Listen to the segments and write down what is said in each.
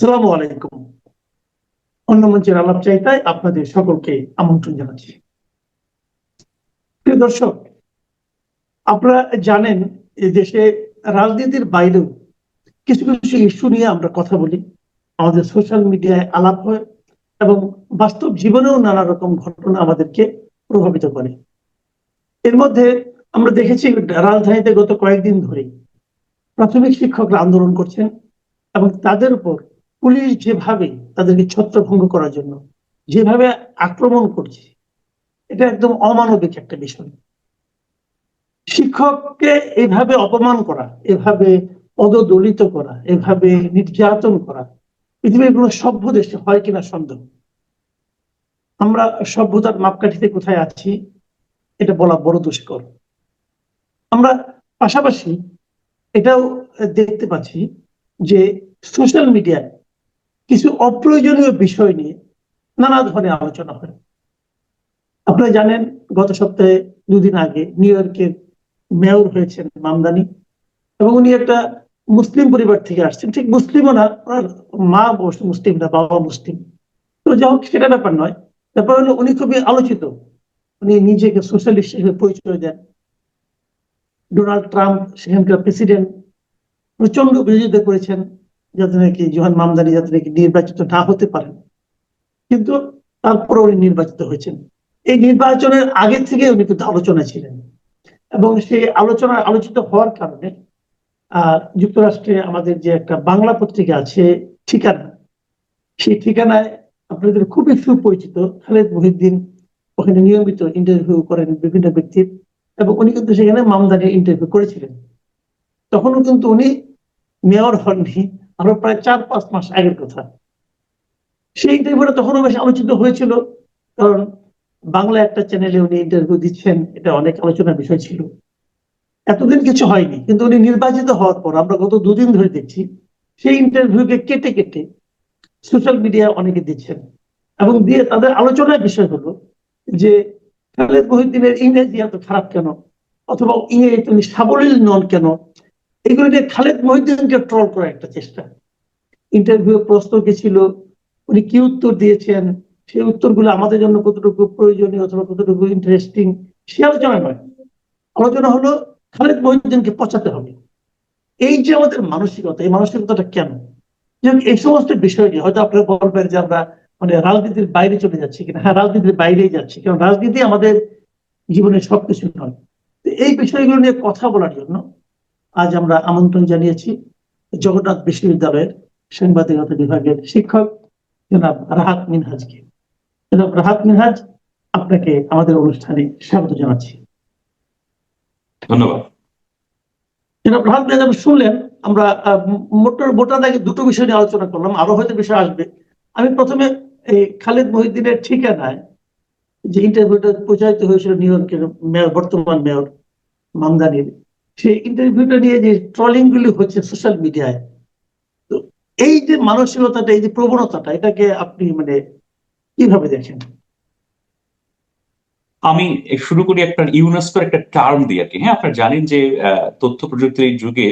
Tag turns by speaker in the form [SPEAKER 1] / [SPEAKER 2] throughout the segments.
[SPEAKER 1] আসসালামু আলাইকুম। অন্য মঞ্চের আলাপ চাইতায় আপনাদের সকলকে আমন্ত্রণ জানাচ্ছি। প্রিয় দর্শক, আপনারা জানেন দেশে রাজনীতির বাইরেও কিছু কিছু ইস্যু নিয়ে আমরা কথা বলি। আমাদের সোশ্যাল মিডিয়ায় আলাপ হয় এবং বাস্তব জীবনেও নানা রকম ঘটনা আমাদেরকে প্রভাবিত করে। এর মধ্যে আমরা দেখেছি রাজধানীতে গত কয়েকদিন ধরে প্রাথমিক শিক্ষকরা আন্দোলন করছেন এবং তাদের উপর পুলিশ যেভাবে তাদেরকে ছত্রভঙ্গ করার জন্য যেভাবে আক্রমণ করছে, এটা একদম অমানবিক একটা বিষয়। শিক্ষককে এভাবে অপমান করা, এভাবে পদদলিত করা, এভাবে নির্যাতন করা, পৃথিবীর কোনো সভ্য দেশে হয় কিনা সন্দেহ? আমরা সভ্যতার মাপকাঠিতে কোথায় আছি, এটা বলা বড় দুষ্কর। আমরা পাশাপাশি এটাও দেখতে পাচ্ছি যে সোশ্যাল মিডিয়ায় কিছু অপ্রয়োজনীয় বিষয় নিয়ে নানা ধরনের আলোচনা হয়। আপনারা জানেন, গত সপ্তাহে দুদিন আগে নিউ ইয়র্কের মেয়র হয়েছেন মামদানি এবং উনি একটা মুসলিম পরিবার থেকে আসছেন। ঠিক মুসলিমও না, ওনার মা মুসলিম না, বাবা মুসলিম। তো যাই হোক, সেটা ব্যাপার নয়। ব্যাপার হলো, উনি খুবই আলোচিত। উনি নিজেকে সোশ্যালিস্ট হিসেবে পরিচয় দেন। ডোনাল্ড ট্রাম্প সেখানকার প্রেসিডেন্ট। প্রচণ্ড বিরোধিতা করেছেন। যাতে নাকি জোহান মামদানি যাতে নাকি নির্বাচিত না হতে পারেন কিন্তু তারপরে উনি নির্বাচিত হয়েছেন। এই নির্বাচনের আগে থেকে উনি কিন্তু আলোচনা ছিলেন। এবং সেই আলোচনা আলোচিত হওয়ার কারণে যুক্তরাষ্ট্রে আমাদের যে একটা বাংলা পত্রিকা আছে, ঠিকানা, সেই ঠিকানায় আপনাদের খুবই সুপরিচিত খালেদ মহিদ্দিন, ওখানে নিয়মিত ইন্টারভিউ করেন বিভিন্ন ব্যক্তির এবং উনি কিন্তু সেখানে মামদানি ইন্টারভিউ করেছিলেন। তখনও কিন্তু উনি মেয়র হননি। আরও প্রায় চার, পাঁচ মাস আগের কথা। সেই ইন্টারভিউটা তখনও বেশ আলোচিত হয়েছিল, কারণ বাংলা একটা চ্যানেলে উনি ইন্টারভিউ দিচ্ছেন, এটা অনেক আলোচনার বিষয় ছিল। এতদিন কিছু হয়নি, কিন্তু উনি নির্বাচিত হওয়ার পর, আমরা গত দুদিন ধরে দেখছি, সেই ইন্টারভিউকে কেটে কেটে সোশ্যাল মিডিয়া অনেকে দিচ্ছেন। এবং দিয়ে তাদের আলোচনার বিষয় হলো যে, খালেদ মহিদ্দিনের ইংরেজি এত খারাপ কেন? অথবা ইংরেজি তিনি সাবলীল নন কেন? এগুলো নিয়ে খালেদ মহিদ্দিনকে ট্রল করার একটা চেষ্টা। ইন্টারভিউ প্রশ্ন কি ছিল? উনি কি উত্তর দিয়েছেন? সেই উত্তরগুলো আমাদের জন্য কতটুকু প্রয়োজনীয় অথবা কতটুকু ইন্টারেস্টিং সে আলোচনা নয়। আলোচনা হলো খালেদ মহিউদ্দিনকে পচাতে হবে। এই যে আমাদের মানসিকতা, এই মানসিকতাটা কেন? এই সমস্ত বিষয় নিয়ে হয়তো আপনারা বলবেন যে আমরা মানে রাজনীতির বাইরে চলে যাচ্ছি কিনা। হ্যাঁ রাজনীতির বাইরেই যাচ্ছি, কারণ রাজনীতি আমাদের জীবনের সবকিছু নয়। এই বিষয়গুলো নিয়ে কথা বলার জন্য আজ আমরা আমন্ত্রণ জানিয়েছি জগন্নাথ বিশ্ববিদ্যালয়ের সাংবাদিকতা বিভাগের শিক্ষক জনাব রাহাত মিনহাজকে। জনাব রাহাত মিনহাজ আপনাকে আমাদের অনুষ্ঠানে স্বাগত জানাচ্ছি।
[SPEAKER 2] ধন্যবাদ।
[SPEAKER 1] জনাব রাহাত মিনহাজ শুনলেন আমরা মোটর আগে দুটো বিষয় নিয়ে আলোচনা করলাম আরও হয়তো বিষয় আসবে। আমি প্রথমে এই খালেদ মহিদ্দিনের ঠিকানায় যে ইন্টারভিউটা প্রচারিত হয়েছিল নিউ ইয়র্কের মেয়র বর্তমান মেয়র মামদানির সেই ইন্টারভিউটা নিয়ে যে ট্রলিং গুলি হচ্ছে সোশ্যাল মিডিয়ায় এই যে মানসিকতাটা, এই যে প্রবণতাটা, এটাকে আপনি মানে কীভাবে দেখেন?
[SPEAKER 2] আমি শুরু করি একটা ইউনেস্কোর একটা টার্ম দিয়ে আর কি। হ্যাঁ আপনারা জানেন যে তথ্য প্রযুক্তির যুগে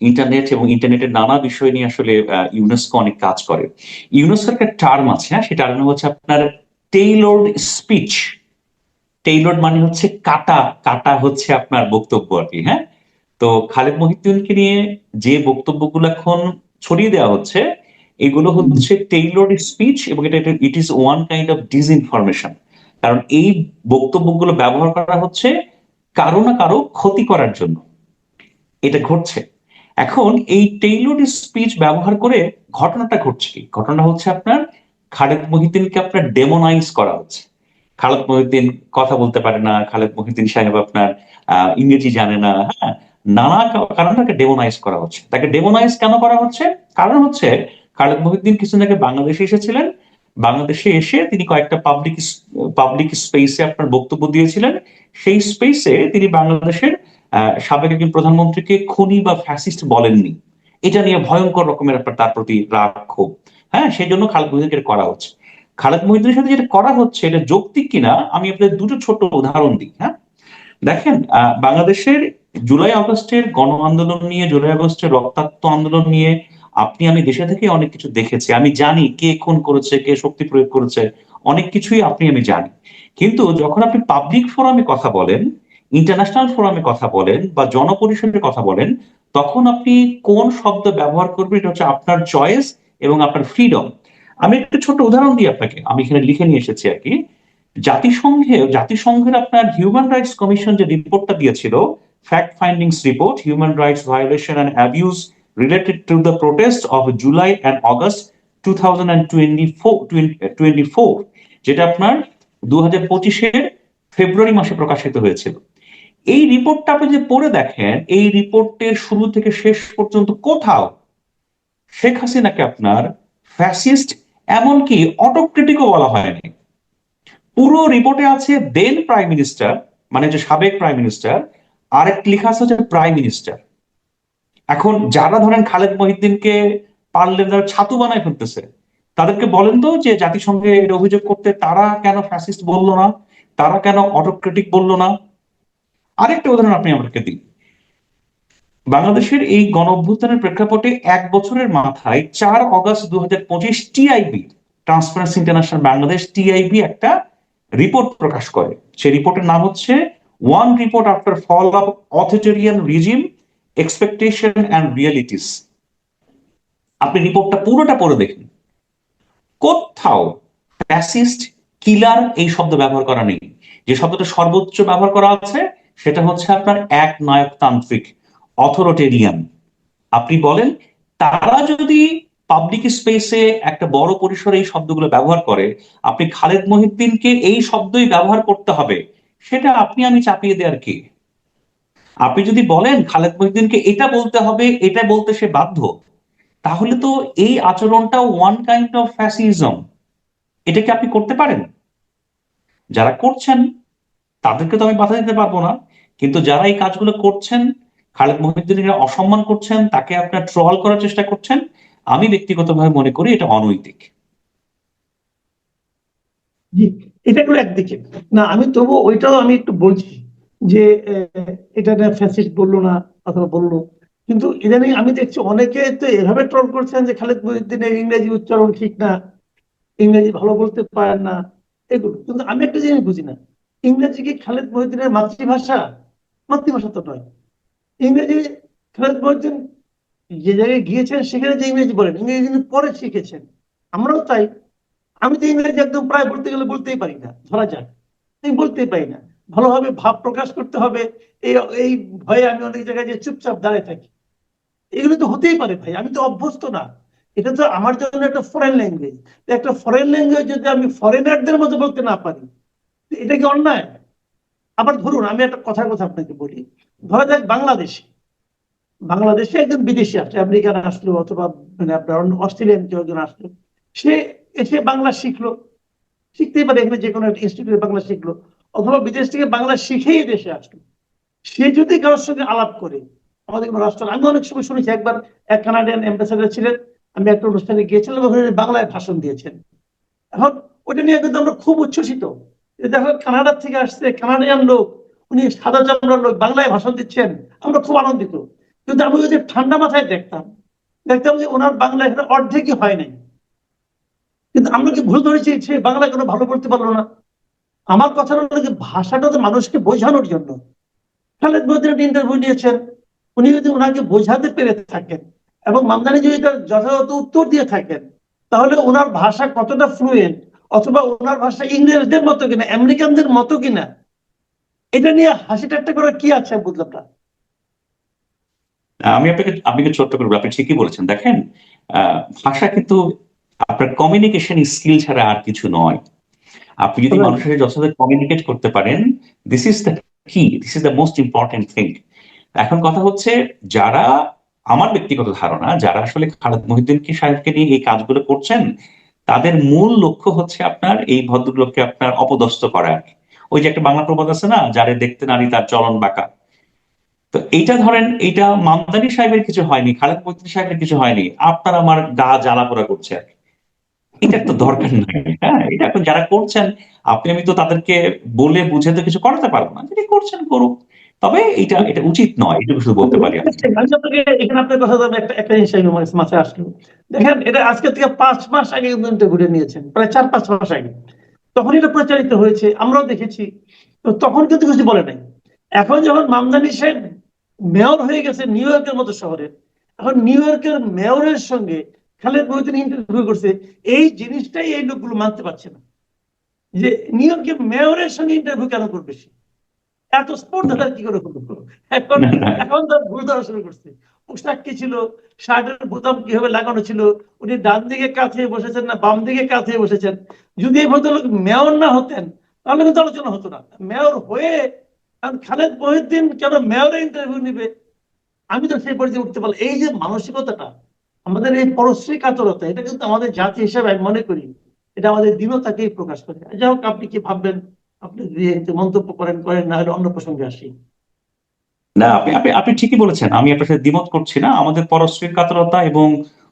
[SPEAKER 2] ইন্টারনেট এবং ইন্টারনেটের নানা বিষয় নিয়ে আসলে ইউনেস্কো অনেক কাজ করে। ইউনেস্কোর একটা টার্ম আছে হ্যাঁ সেটা হচ্ছে আপনার টেইলর্ড স্পিচ টেইলর্ড মানে হচ্ছে কাটা কাটা হচ্ছে আপনার বক্তব্য আর কি হ্যাঁ? তো খালেদ মহিউদ্দিনকে নিয়ে যে বক্তব্যগুলো এখন ছড়িয়ে দেওয়া হচ্ছে। এগুলো হচ্ছে টেইলর্ড স্পিচ এবং এটা it is one kind of disinformation কারণ এই বক্তব্যগুলো ব্যবহার করা হচ্ছে কারও না কারও ক্ষতি করার জন্য। এটা ঘটছে। এখন এই টেইলর্ড স্পিচ ব্যবহার করে ঘটনাটা ঘটছে কি? ঘটনা হচ্ছে আপনার খালেদ মহিউদ্দিনকে আপনার ডেমোনাইজ করা হচ্ছে। খালেদ মহিউদ্দিন কথা বলতে পারে না খালেদ মহিউদ্দিন সাহেব আপনার ইংরেজি জানে না হ্যাঁ? নানা কারণে তাকে ডেমোনাইজ করা হচ্ছে। তাকে ডেমোনাইজ কেন করা হচ্ছে? কারণ হচ্ছে, খালেদ মহিউদ্দিন কিছুদিন আগে বাংলাদেশে এসেছিলেন। বাংলাদেশে এসে তিনি কয়েকটা পাবলিক পাবলিক স্পেসে আপনার বক্তব্য দিয়েছিলেন। সেই স্পেসে তিনি বাংলাদেশের সাবেক একজন প্রধানমন্ত্রীকে খুনি বা ফ্যাসিস্ট বলেননি। এটা নিয়ে ভয়ঙ্কর রকমের আপনার তার প্রতি রাগ, ক্ষোভ। হ্যাঁ সেই জন্য খালেদ মহিউদ্দিনকে করা হচ্ছে। খালেদ মহিউদ্দিনের সাথে যেটা করা হচ্ছে, এটা যৌক্তিক কিনা, আমি আপনাদের দুটো ছোট উদাহরণ দিই। হ্যাঁ? দেখেন বাংলাদেশের জুলাই আগস্টের গণ আন্দোলন নিয়ে, জুলাই আগস্টের রক্তাক্ত আন্দোলন নিয়ে আপনি, আমি দেশে থেকে অনেক কিছু দেখেছি। আমি জানি কে খুন করেছে, কে শক্তি প্রয়োগ করেছে, অনেক কিছুই আপনি, আমি জানি। কিন্তু যখন আপনি পাবলিক ফোরামে কথা বলেন ইন্টারন্যাশনাল ফোরামে কথা বলেন বা জনপরিষদের কথা বলেন, তখন আপনি কোন শব্দ ব্যবহার করবেন, এটা হচ্ছে আপনার চয়েস এবং আপনার ফ্রিডম আমি একটা ছোট উদাহরণ দিই আপনাকে। আমি এখানে লিখে নিয়ে এসেছি আর কি। জাতিসংঘে, জাতিসংঘের আপনার হিউম্যান রাইটস কমিশন যে রিপোর্টটা দিয়েছিল fact findings report human rights violation and abuse related to the protest of July and August two thousand and four যেটা আপনার দু হাজার ফেব্রুয়ারি মাসে প্রকাশিত হয়েছিল। এই রিপোর্টটা আপনি যে পড়ে দেখেন, এই রিপোর্টের শুরু থেকে শেষ পর্যন্ত কোথাও শেখ হাসিনাকে আপনার ফ্যাসিস্ট এমনকি অটোক্রিটিকও বলা হয়নি। পুরো রিপোর্টে আছে দেন প্রাইম মিনিস্টার মানে যে সাবেক প্রাইম মিনিস্টার আরেকটি লেখা আছে হচ্ছে প্রাইম মিনিস্টার এখন যারা ধরেন খালেদ মহিদ্দিনকে পারলে ছাতু বানায় ফেলতেছে, তাদেরকে বলেন তো যে জাতিসংঘে এর অভিযোগ করতে তারা কেন ফ্যাসিস্ট বলল না, তারা কেন অটোক্রেটিক বলল না? আরেকটা উদাহরণ আপনি আমাকে দিন। বাংলাদেশের এই গণ অভ্যুত্থানের প্রেক্ষাপটে এক বছরের মাথায় চার অগস্ট দু হাজার পঁচিশ TIB Transparency International Bangladesh TIB একটা রিপোর্ট প্রকাশ করে। সেই রিপোর্টের নাম হচ্ছে one report after fall of authoritarian regime expectation and realities আপনি রিপোর্টটা পুরোটা পড়ে দেখুন। কোথাও ফ্যাসিস্ট কিলার এই শব্দ ব্যবহার করা নেই। যে শব্দটা সর্বোচ্চ ব্যবহার করা আছে, সেটা হচ্ছে আপনার এক নায়কতান্ত্রিক অথরিটেরিয়ান আপনি বলেন, তারা যদি পাবলিক স্পেসে একটা বড় পরিসরে এই শব্দগুলো ব্যবহার করে, আপনি খালেদ মহিদ্দিনকে এই শব্দই ব্যবহার করতে হবে, সেটা আপনি আমি চাপিয়ে দেওয়ার কি? আপনি যদি বলেন খালেদ মহিদ্দিনকে এটা বলতে হবে, এটা বলতে সে বাধ্য, তাহলে তো এই আচরণটা ওয়ান কাইন্ড অফ ফ্যাসিজম এটা কি আপনি করতে পারেন? যারা করছেন, তাদেরকে তো আমি বাধা দিতে পারব না, কিন্তু যারা এই কাজগুলো করছেন, খালেদ মহিউদ্দিনকে অসম্মান করছেন, তাকে আপনার ট্রল করার চেষ্টা করছেন আমি ব্যক্তিগতভাবে মনে করি এটা অনৈতিক।
[SPEAKER 1] এটা গেলো একদিকে। না, আমি তবু ওইটাও আমি একটু বলছি যে এটা ফ্যাসিস্ট বলল না, অথবা বলল। কিন্তু ইদানিং আমি দেখছি অনেকে তো এভাবে ট্রল করছেন যে খালেদ মহিউদ্দিনের ইংরেজি উচ্চারণ ঠিক না, ইংরেজি ভালো বলতে পারেন না, এগুলো। কিন্তু আমি একটা জিনিস বুঝি না, ইংরেজি কি খালেদ মহিউদ্দিনের মাতৃভাষা? মাতৃভাষা তো নয়। ইংরেজি খালেদ মহিউদ্দিন যে জায়গায় গিয়েছেন, সেখানে যে ইংরেজি বলেন, ইংরেজি কিন্তু পরে শিখেছেন। আমরাও তাই আমি তো ইংরেজি একদম প্রায় বলতে গেলে বলতেই পারি না, ধরা যাক। আমি বলতেই পারি না। ভালোভাবে ভাব প্রকাশ করতে হবে। এই এই ভয়ে আমি অনেক জায়গায় যে চুপচাপ দাঁড়িয়ে থাকি। এগুলো তো হতেই পারে ভাই, আমি তো অভ্যস্ত না। এটা তো আমার জন্য একটা ফরেন ল্যাঙ্গুয়েজ একটা ফরেন ল্যাঙ্গুয়েজ যদি আমি ফরেনারদের মতো বলতে না পারি, এটা কি অন্যায়? আবার ধরুন, আমি একটা কথার কথা আপনাকে বলি। ধরা যাক বাংলাদেশে। বাংলাদেশে একজন বিদেশি আসছে, আমেরিকান আসলো অথবা মানে আপনার অস্ট্রেলিয়ান কেউ একজন আসলো। সে এসে বাংলা শিখলো। শিখতেই পারে এখানে যে কোনো একটা ইনস্টিটিউটে বাংলা শিখলো, অথবা বিদেশ থেকে বাংলা শিখেই দেশে আসলো। সে যদি কারোর সঙ্গে আলাপ করে, আমাদের কোনো রাষ্ট্র, আমি অনেক সময় শুনেছি, একবার এক কানাডিয়ান অ্যাম্বাসাডার ছিলেন, আমি একটা অনুষ্ঠানে গিয়েছিলাম, ওখানে বাংলায় ভাষণ দিয়েছেন। এখন ওটা নিয়ে কিন্তু আমরা খুব উচ্ছ্বসিত। দেখো, কানাডার থেকে আসছে, কানাডিয়ান লোক, উনি সাদা চামড়ার লোক, বাংলায় ভাষণ দিচ্ছেন, আমরা খুব আনন্দিত। কিন্তু আমি যদি ঠান্ডা মাথায় দেখতাম দেখতাম যে ওনার বাংলা এখানে অর্ধেকই হয় নাই। কিন্তু আমরা কি ভুল ধরেছি? সে বাংলা কেন ভালো করতে পারল না। আমার কথা হলো যে ভাষাটা তো মানুষকে বোঝানোর জন্য। খালেদ মহিউদ্দিন একটা ইন্টারভিউ নিয়েছেন। উনি যদি ওনাকে বোঝাতে পেরে থাকেন এবং মামদানি যদি তার যথাযথ উত্তর দিয়ে থাকেন, তাহলে ওনার ভাষা কতটা ফ্লুয়েন্ট অথবা ওনার ভাষা ইংরেজদের মতো কিনা, আমেরিকানদের মতো কিনা, এটা নিয়ে হাসি ঠাট্টা করার কি আছে বুঝলাম না।
[SPEAKER 2] আমি আপনাকে আপনাকে ছোট্ট করব আপনি ঠিকই বলেছেন। দেখেন আহ, ভাষা কিন্তু আপনার কমিউনিকেশন স্কিল ছাড়া আর কিছু নয়। আপনি যদি মানুষের সাথে যথাযথ কমিউনিকেট করতে পারেন দিস ইজ দ্য কি this is the most important thing এখন কথা হচ্ছে যারা আমার ব্যক্তিগত ধারণা যারা আসলে খালেদ মহিউদ্দিন কি সাহেবকে নিয়ে এই কাজগুলো করছেন তাদের মূল লক্ষ্য হচ্ছে আপনার এই ভদ্রলোককে আপনার অপদস্থ করা ওই যে একটা বাংলা প্রবাদ আছে না যারে দেখতে নারী তার চলন বাঁকা। তো এইটা ধরেন, এইটা মামদানি সাহেবের কিছু হয়নি, খালেদ মহিউদ্দিন সাহেবের কিছু হয়নি, আপনার আমার গা জ্বালা পোড়া করছে আর এটা তো দরকার নাই হ্যাঁ এটা এখন যারা করছেন, আপনি আমি তো তাদেরকে বলে বুঝে তো কিছু করাতে পারব না, যদি করছেন, করুক। তবে এটা এটা উচিত নয়, এটুকু শুধু বলতে পারি
[SPEAKER 1] আপনাকে এখানে আপনার কথা একটা একটা জিনিস মাথায় আসলো। দেখেন, এটা আজকে থেকে পাঁচ মাস আগে কিন্তু ঘুরে নিয়েছেন, প্রায় চার, পাঁচ মাস আগে। তখন এটা প্রচারিত হয়েছে, আমরাও দেখেছি। তো তখন কিন্তু কিছু বলে নাই। এখন যখন মামদানি সাহেব মেয়র হয়ে গেছে নিউ ইয়র্কের মতো শহরে। এখন নিউ ইয়র্কের মেয়রের সঙ্গে খালেদ মহিউদ্দিন ইন্টারভিউ করছে এই জিনিসটাই এই লোকগুলো মানতে পারছে না। যে নিউ ইয়র্কের মেয়রের সঙ্গে ইন্টারভিউ কেন করবে সে? এত স্পর্ধাটা কি করে করব এখন। এখন তার ভুল ধরা শুরু করছে। পোশাক কি ছিল? শার্টের বোতাম কীভাবে লাগানো ছিল? উনি ডান দিকে কাছে বসেছেন না বাম দিকে কাছে বসেছেন? যদি এই ভদ্রলোক মেয়র না হতেন তাহলে কিন্তু আলোচনা হতো না। মেয়র হয়ে আর খালেদ মহিউদ্দিন কেন মেয়রের ইন্টারভিউ নিবে? আমি তো সেই পর্যায়ে উঠতে পারলাম। এই যে মানসিকতাটা, আমাদের এই পরশ্রী কাতরতা, এটা কিন্তু আমাদের জাতি হিসেবে আমি মনে করি, এটা আমাদের দীনতাকেই প্রকাশ করে। যাই হোক, আপনি কি ভাববেন? আপনি যদি মন্তব্য করেন করেন, না হলে অন্য প্রসঙ্গে আসি।
[SPEAKER 2] না, আপনি আপনি আপনি ঠিকই বলেছেন। আমি আপনার সাথে দ্বিমত করছি না। আমাদের পরশ্রীর কাতরতা এবং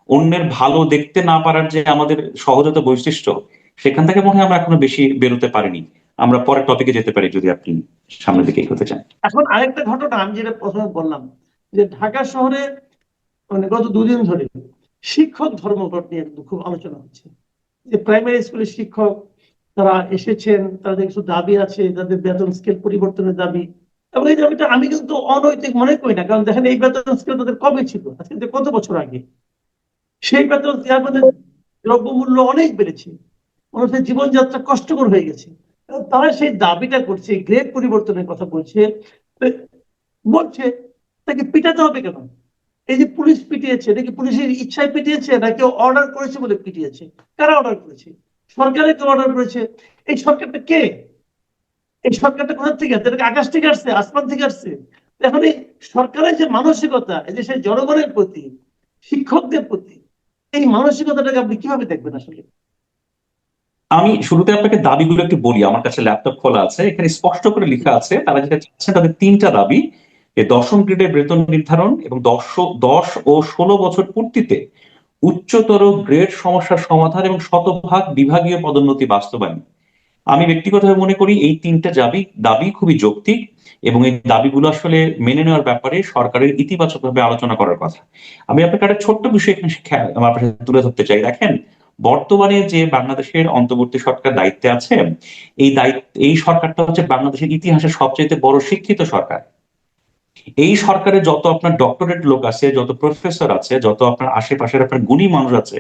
[SPEAKER 2] অন্যের ভালো দেখতে না পারার যে আমাদের সহজাত বৈশিষ্ট্য, সেখান থেকে মনে হয় আমরা এখনও বেশি বেরোতে পারিনি। আমরা পরের টপিকে যেতে পারি যদি আপনি সামনের দিকে এগোতে চান।
[SPEAKER 1] এখন আরেকটা ঘটনা আমি যেটা প্রথমে বললাম, যে ঢাকা শহরে মানে গত দুদিন ধরে শিক্ষক ধর্মঘট নিয়ে খুব আলোচনা হচ্ছে। যে প্রাইমারি স্কুলের শিক্ষক তারা এসেছেন তাদের কিছু দাবি আছে, তাদের বেতন স্কেল পরিবর্তনের দাবি। এবং এই দাবিটা আমি কিন্তু অনৈতিক মনে করি না, কারণ দেখেন এই বেতন স্কেল তাদের কবে ছিল আজকে কত বছর আগে। সেই বেতন দেওয়ার মধ্যে দ্রব্যমূল্য অনেক বেড়েছে। মানুষের জীবনযাত্রা কষ্টকর হয়ে গেছে। তারা সেই দাবিটা করছে গ্রেড পরিবর্তনের কথা বলছে বলছে, তাকে পিটাতে হবে কেন? এই যে পুলিশ পিটিয়েছে নাকি পুলিশের ইচ্ছায় পিটিয়েছে, নাকি অর্ডার করেছে বলে পিটিয়েছে? কারা অর্ডার করেছে? সরকারে কেউ অর্ডার করেছে। এই সরকারটা কে? এই সরকারটা কোথা থেকে? আসছে আকাশ থেকে আসছে, আসমান থেকে আসছে। এখন এই সরকারের যে মানসিকতা, এই দেশের জনগণের প্রতি, শিক্ষকদের প্রতি, এই মানসিকতাটাকে আপনি কীভাবে দেখবেন আসলে?
[SPEAKER 2] আমি শুরুতে আপনাকে দাবিগুলো একটু বলি, আমার কাছে ল্যাপটপ খোলা আছে, এখানে স্পষ্ট করে লেখা আছে, তারা যেটা চাচ্ছে তাদের তিনটা দাবি দশম গ্রেডের বেতন নির্ধারণ এবং দশ দশ ও ষোলো বছর পূর্তিতে উচ্চতর গ্রেড সমস্যার সমাধান এবং শতভাগ বিভাগীয় পদোন্নতি বাস্তবায়ন। আমি ব্যক্তিগতভাবে মনে করি এই তিনটা দাবি দাবি খুবই যৌক্তিক এবং এই দাবিগুলো আসলে মেনে নেওয়ার ব্যাপারে সরকারের ইতিবাচকভাবে আলোচনা করার কথা। আমি আপনাকে একটা ছোট্ট বিষয় এখানে আমার তুলে ধরতে চাই। দেখেন বর্তমানে যে বাংলাদেশের অন্তর্বর্তী সরকার দায়িত্বে আছে, এই দায়িত্ব, এই সরকারটা হচ্ছে বাংলাদেশের ইতিহাসের সবচেয়ে বড় শিক্ষিত সরকার। এই সরকারে যত আপনার ডক্টরেট লোক আছে, যত প্রফেসর আছে, যত আপনার আশেপাশের আপনার গুণী মানুষ আছে,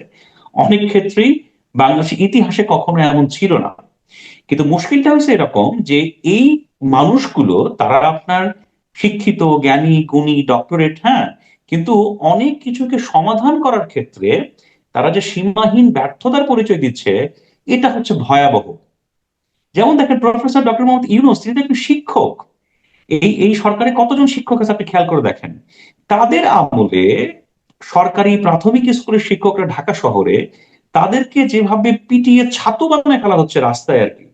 [SPEAKER 2] অনেক ক্ষেত্রেই বাংলাদেশের ইতিহাসে কখনো এমন ছিল না। কিন্তু মুশকিলটা হচ্ছে এরকম যে এই মানুষগুলো, তারা আপনার শিক্ষিত, জ্ঞানী, গুণী ডক্টরেট হ্যাঁ কিন্তু অনেক কিছুকে সমাধান করার ক্ষেত্রে তারা যে সীমাহীন ব্যর্থতার পরিচয় দিচ্ছে, এটা হচ্ছে ভয়াবহ। যেমন দেখেন প্রফেসর ডক্টর মোহাম্মদ ইউনুস, তিনি একজন শিক্ষক। এই এই সরকারে কতজন শিক্ষক আছে আপনি খেয়াল করে দেখেন? তাদের আমলে সরকারি প্রাথমিক স্কুলের শিক্ষকরা ঢাকা শহরে তাদেরকে যেভাবে পিটিয়ে ছাতু বানায় ফেলা হচ্ছে রাস্তায় আর কি।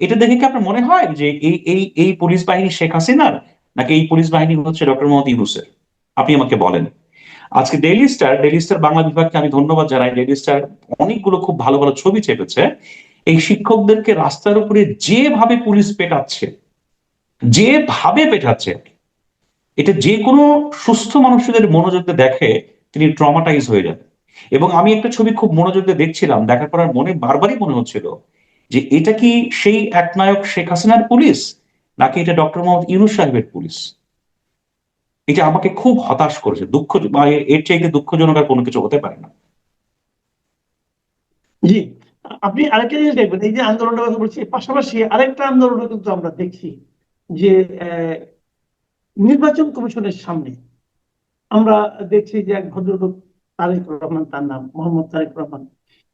[SPEAKER 2] এটা দেখে কি আপনার মনে হয় যে এই এই এই পুলিশ বাহিনী শেখ হাসিনার, নাকি এই পুলিশ বাহিনী হচ্ছে ডক্টর মোহাম্মদ ইউনুসের? আপনি আমাকে বলেন। আজকে Daily Star Daily Star Bangla বিভাগকে আমি ধন্যবাদ জানাই। ডেইলি স্টার অনেকগুলো খুব ভালো ভালো ছবি চেপেছে। এই শিক্ষকদেরকে রাস্তার উপরে যেভাবে পুলিশ পেটাচ্ছে, যেভাবে পেটাচ্ছে, এটা যে কোনো সুস্থ মানুষদের মনোযোগ দেখে তিনি ট্রমাটাইজ হয়ে যাবে এবং আমি একটা ছবি খুব মনোযোগ দিয়ে দেখছিলাম, দেখার পর মনে বারবারই মনে হচ্ছিল যে এটা কি সেই একনায়ক শেখ হাসিনার পুলিশ, নাকি এটা ডক্টর মোহাম্মদ ইউনুস সাহেবের পুলিশ? এটা আমাকে খুব হতাশ করেছে, দুঃখ এর চাইতে দুঃখজনক আর কোনো কিছু হতে পারে না।
[SPEAKER 1] জি, আপনি আরেকটা জিনিস দেখবেন, এই যে আন্দোলনটা কথা বলছি, পাশাপাশি আরেকটা আন্দোলন কিন্তু আমরা দেখছি যে নির্বাচন কমিশনের সামনে আমরা দেখছি যে এক ভদ্রলোক, তারেক রহমান, তার নাম মোহাম্মদ তারেক রহমান,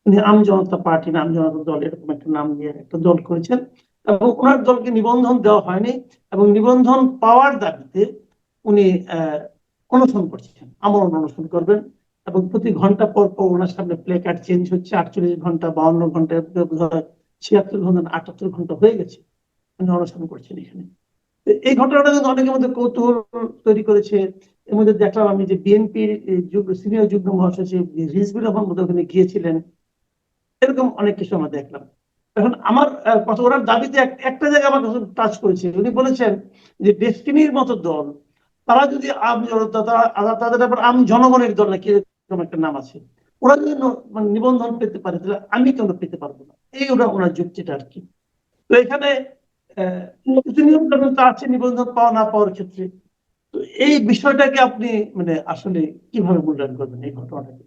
[SPEAKER 1] উনি আম জনতা পার্টি নাম জনতা দল এরকম একটা নাম নিয়ে একটা দল করেছেন এবং ওনার দলকে নিবন্ধন দেওয়া হয়নি এবং নিবন্ধন পাওয়ার দাবিতে উনি অনশন করছেন, আমরণ অনশন করবেন এবং প্রতি ঘণ্টা পর পর ওনার সামনে প্লে কার্ড চেঞ্জ হচ্ছে, আটচল্লিশ ঘণ্টা, বাউন্ন ঘণ্টা ছিয়াত্তর ঘণ্টা আটাত্তর ঘণ্টা হয়ে গেছে, উনি অনশন করছেন এখানে। এই ঘটনাটা কিন্তু অনেকের মধ্যে কৌতূহল তৈরি করেছে। এর মধ্যে দেখলাম আমি যে বিএনপির সিনিয়র যুগ্ম মহাসচিব রিজবি রহমান ওখানে গিয়েছিলেন। এরকম অনেক কিছু আমরা দেখলাম। এখন আমার কথা, ওনার দাবিতে একটা জায়গায় আমার টাচ করেছে। উনি বলেছেন যে ডেস্টিনির মতো দল তারা যদি তাদের ব্যাপার আমি জনগণের দল নাকি একটা নাম আছে? ওরা যদি মানে নিবন্ধন পেতে পারে, তাহলে আমি কেন পেতে পারব না? এই ওরা ওনার যুক্তিটা আর কি। তো এখানে আছে, নিবন্ধন পাওয়া না পাওয়ার ক্ষেত্রে। তো এই বিষয়টাকে আপনি মানে আসলে কীভাবে মূল্যায়ন করবেন এই ঘটনাটাকে?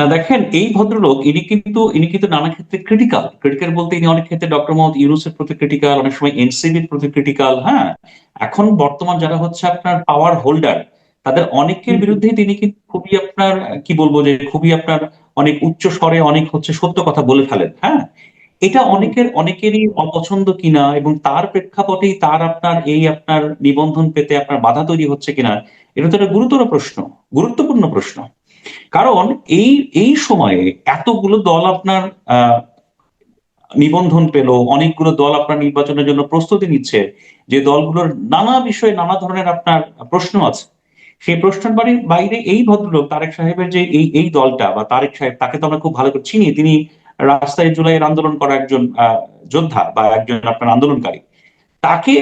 [SPEAKER 2] না দেখেন এই ভদ্রলোক ইনি কিন্তু ইনি কিন্তু নানা ক্ষেত্রে ক্রিটিক্যাল ক্রিটিক্যাল বলতে ইনি অনেক ক্ষেত্রে ডক্টর মোহাম্মদ ইউনুসের প্রতি ক্রিটিক্যাল অনেক সময় এনসিবির প্রতি ক্রিটিক্যাল হ্যাঁ? এখন বর্তমান যারা হচ্ছে আপনার পাওয়ার হোল্ডার তাদের অনেকের। বিরুদ্ধে তিনি কিন্তু খুবই আপনার কি বলব যে খুবই আপনার অনেক উচ্চ স্বরে অনেক হচ্ছে সত্য কথা বলে ফেলেন হ্যাঁ? এটা অনেকের অনেকেরই অপছন্দ কিনা এবং তার প্রেক্ষাপটেই তার আপনার এই আপনার নিবন্ধন পেতে আপনার বাধা তৈরি হচ্ছে কিনা এটা তো একটা গুরুতর প্রশ্ন গুরুত্বপূর্ণ প্রশ্ন। কারণ এই এই সময়ে এতগুলো দল আপনার নিবন্ধন পেল, অনেকগুলো দল আপনার নির্বাচনের জন্য প্রস্তুতি নিচ্ছে, যে দলগুলোর নানা বিষয়ে নানা ধরনের আপনার প্রশ্ন আছে। সেই প্রশ্নের বাড়ির বাইরে এই ভদ্রলোক, তারেক সাহেবের যে এই এই দলটা, বা তারেক সাহেব, তাকে তো আমরা খুব ভালো করে চিনি, তিনি রাস্তায় জুলাইয়ের আন্দোলন করা একজন যোদ্ধা, বা একজন আপনার আন্দোলনকারী। তাকে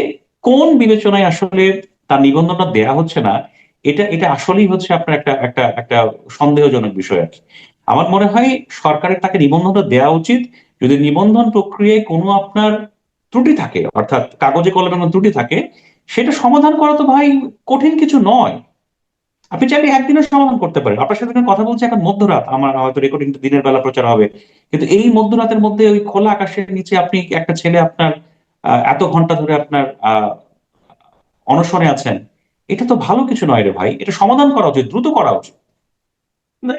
[SPEAKER 2] কোন বিবেচনায় আসলে তার নিবন্ধনটা দেয়া হচ্ছে না এটা এটা আসলেই হচ্ছে আপনার একটা একটা একটা সন্দেহজনক বিষয় আর কি। আমার মনে হয় সরকারের তাকে নিবন্ধনটা দেওয়া উচিত। যদি নিবন্ধন প্রক্রিয়ায় কোনো আপনার ত্রুটি থাকে, অর্থাৎ কাগজে কলমে কোনো ত্রুটি থাকে, সেটা সমাধান করা তো ভাই কঠিন কিছু নয়। আপনি চাইলে একদিনের সমাধান করতে পারেন। আপনার সাথে কথা বলছি এখন মধ্যরাত, আমার হয়তো রেকর্ডিংটা দিনের বেলা প্রচার হবে। কিন্তু এই মধ্যরাতের মধ্যে ওই খোলা আকাশের নিচে আপনি একটা ছেলে আপনার এত ঘণ্টা ধরে আপনার অনশনে আছেন এটা তো ভালো কিছু নয় রে ভাই, এটা সমাধান করা উচিত, দ্রুত করা উচিত।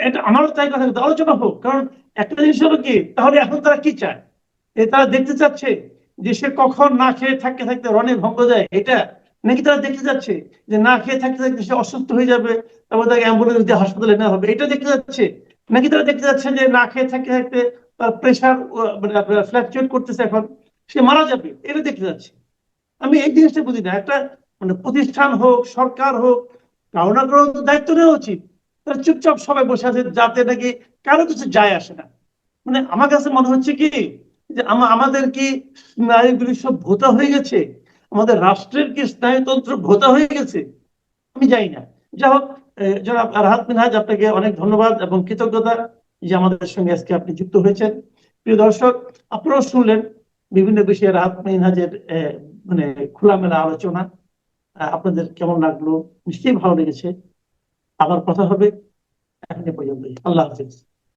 [SPEAKER 1] এটা আমারও তাই কথা আলোচনা হোক, কারণ একটা জিনিস হলো কি, তাহলে এখন তারা কি চায়? তারা দেখতে চাচ্ছে যে সে কখন না খেয়ে থাকতে থাকতে রনে ভঙ্গ দেয়, এটা? নাকি তারা দেখতে যাচ্ছে যে না খেয়ে থাকতে থাকতে সে অসুস্থ হয়ে যাবে, তারপর তাকে অ্যাম্বুলেন্স দিয়ে হাসপাতালে নেওয়া হবে, এটা দেখতে যাচ্ছে নাকি তারা দেখতে যাচ্ছে যে না খেয়ে থাকতে থাকতে তার প্রেশার মানে ফ্ল্যাকচুয়েট করতেছে এখন, সে মারা যাবে, এটা দেখতে যাচ্ছে আমি এই জিনিসটা বুঝি না, একটা মানে প্রতিষ্ঠান হোক, সরকার হোক কারও না কারও দায়িত্ব নেওয়া উচিত। তারা চুপচাপ সবাই বসে আছে, যাতে নাকি কারও কিছু যায় আসে না। মানে আমার কাছে মনে হচ্ছে কি, যে আমাদের কি স্নায়ুগুলি সব ভোতা হয়ে গেছে? আমাদের রাষ্ট্রের কি স্নায়ুতন্ত্র ভোতা হয়ে গেছে? আমি জানি না। যাই হোক জনাব রাহাত মিনহাজ, আপনাকে অনেক ধন্যবাদ এবং কৃতজ্ঞতা যে আমাদের সঙ্গে আজকে আপনি যুক্ত হয়েছেন। প্রিয় দর্শক, আপনারাও শুনলেন বিভিন্ন বিষয়ে রাহাত মিনহাজের মানে খোলামেলা আলোচনা। আপনাদের কেমন লাগল? নিশ্চয়ই ভালো লেগেছে। আবার কথা হবে। এখন পর্যন্ত আল্লাহ হাফিজ।